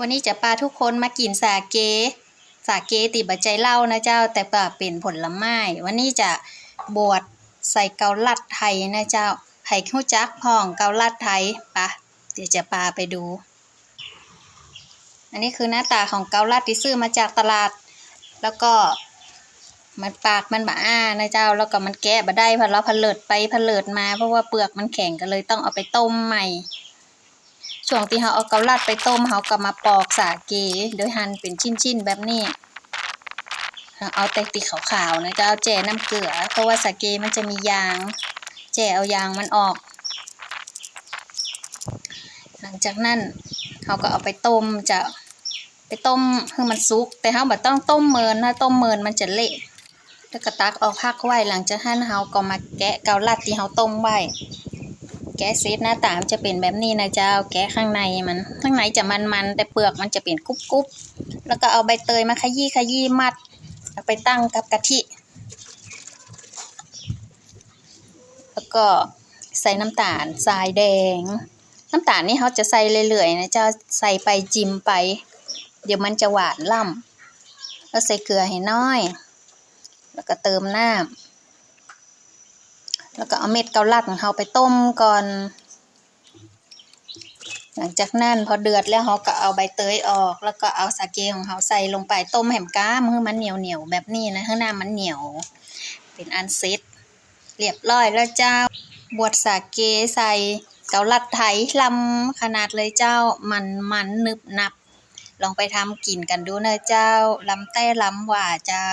วันนี้จะพาทุกคนมากินสาเก สาเกติบัจใจเหล้านะเจ้า แต่ป่าเป็นผลไม้ วันนี้จะบวชใส่เกาลัดไทยนะเจ้าไห่ข้าวจักพ่องเกาลัดไทยปะเดี๋ยวจะพาไปดู อันนี้คือหน้าตาของเกาลัดที่ซื้อมาจากตลาด แล้วก็มันปากมันบาอ้านะเจ้า แล้วก็มันแกะบาได้พอเราผลิตไปผลิตมาเพราะว่าเปลือกมันแข็งก็เลยต้องเอาไปต้มใหม่ ช่วงที่เราเอาเกาลัดไปต้มเราก็มาปอกสาเก โดยหั่นเป็นชิ้นๆแบบนี้เอาแต่ติขาวๆนะจะเอาแจ่น้ำเกลือ เพราะว่าสาเกมันจะมียาง แจ่เอายางมันออก หลังจากนั้นเราก็เอาไปต้มจะไปต้มให้มันสุก แต่เราบ่ต้องต้มเมินถ้าต้มเมินมันจะเละแล้วก็ตักออกพักไว้หลังจากนั้นเราก็มาแกะเกาลัดที่เราต้มไว้ แกะเซตหน้าตามจะเป็นแบบนี้นะเจ้า แกะข้างในมัน ข้างในจะมันๆแต่เปลือกมันจะเป็นกรุบๆ แล้วก็เอาใบเตยมาขยี้ขยี้มัดเอาไปตั้งกับกะทิ แล้วก็ใส่น้ำตาลทรายแดง น้ำตาลนี่เขาจะใส่เรื่อยๆนะเจ้าใส่ไปจิ้มไป เดี๋ยวมันจะหวานล่ำแล้วใส่เกลือให้น้อย แล้วก็เติมน้ำ แล้วก็เอาเม็ดเกาลัดของเราไปต้มก่อน หลังจากนั้นพอเดือดแล้วเราก็เอาใบเตยออก แล้วก็เอาสาเกของเราใส่ลงไปต้มแหมก้ามให้มันเหนียวเหนียวแบบนี้นะให้หน้ามันเหนียว เป็นอันเซ็ตเรียบร้อยแล้วเจ้า บวชสาเกใส่เกาลัดไทยลำขนาดเลยเจ้ามันมันนึบนับ ลองไปทำกินกันดูนะเจ้าลำแต้ลำหว่าเจ้า